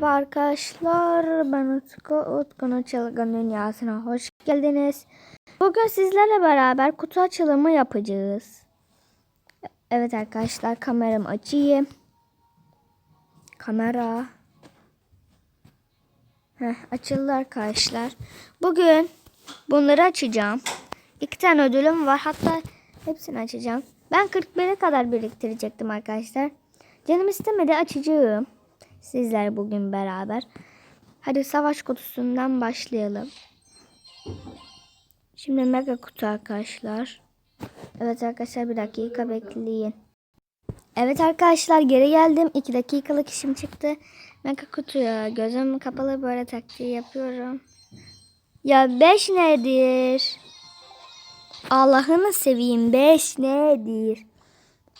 Merhaba arkadaşlar. Ben Utku. Utku'nun çılgın dünyasına hoş geldiniz. Bugün sizlerle beraber kutu açılımı yapacağız. Evet arkadaşlar kameramı açayım. Kamera. Heh, açıldı arkadaşlar. Bugün bunları açacağım. İki tane ödülüm var. Hatta hepsini açacağım. Ben 41'e kadar biriktirecektim arkadaşlar. Canım istemedi açacağım. Sizler bugün beraber. Hadi savaş kutusundan başlayalım. Şimdi mega kutu arkadaşlar. Evet arkadaşlar bir dakika bekleyin. Evet arkadaşlar geri geldim. 2 dakikalık işim çıktı. Mega kutuya gözüm kapalı böyle taktiği yapıyorum. Ya 5 nedir? Allah'ını seveyim 5 nedir?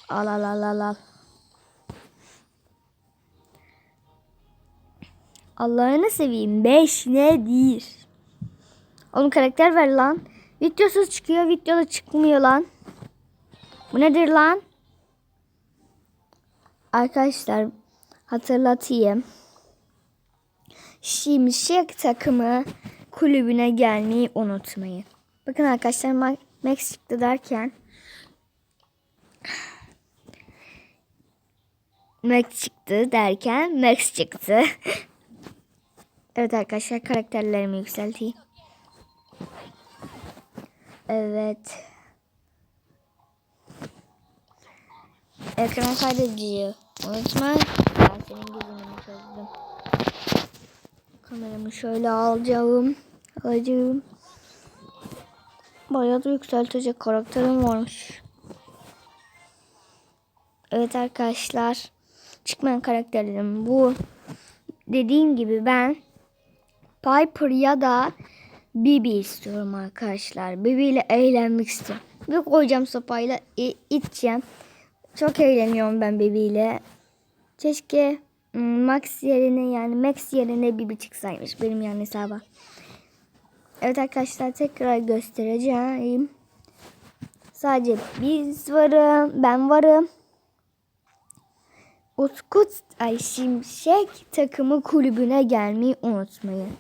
Al al al al al. Allah'ını seveyim 5 nedir? Oğlum karakter ver lan. Videosuz çıkıyor videoda çıkmıyor lan. Bu nedir lan? Arkadaşlar hatırlatayım. Şimşek takımı kulübüne gelmeyi unutmayın. Bakın arkadaşlar Ma- Max çıktı derken Max çıktı derken Max çıktı. evet arkadaşlar karakterlerimi yükselteyim. Evet. Ekran kaydediciyi unutma. Ben senin gözünü çözdüm. Kameramı şöyle alacağım. Alacağım. Bayağı da yükseltecek karakterim varmış. Evet arkadaşlar. Çıkmayan karakterlerim bu. Dediğim gibi ben Piper ya da Bibi istiyorum arkadaşlar. Bibi ile eğlenmek istiyorum. Bir koyacağım sopayla iteceğim. Çok eğleniyorum ben Bibi ile. Keşke hmm, Max yerine yani Max yerine Bibi çıksaymış benim yani hesaba. Evet arkadaşlar tekrar göstereceğim. Sadece biz varım, ben varım. Utkut ay Şimşek takımı kulübüne gelmeyi unutmayın.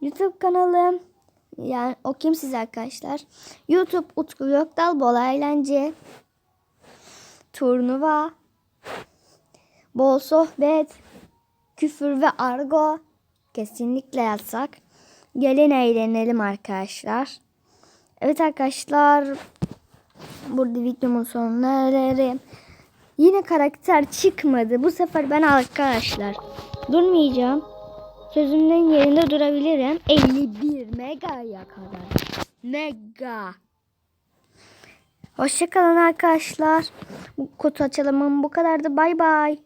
YouTube kanalım yani o kimsiz arkadaşlar. YouTube Utku Gökdal Bol Eğlence Turnuva Bol sohbet Küfür ve argo Kesinlikle yasak. Gelin eğlenelim arkadaşlar. Evet arkadaşlar. Burada videomun sonuna ererim. Yine karakter çıkmadı. Bu sefer ben arkadaşlar durmayacağım. Sözümden yerinde durabilirim. 51 megaya kadar. Mega. Hoşçakalın arkadaşlar. Bu kutu açılımım bu kadardı. Bay bay.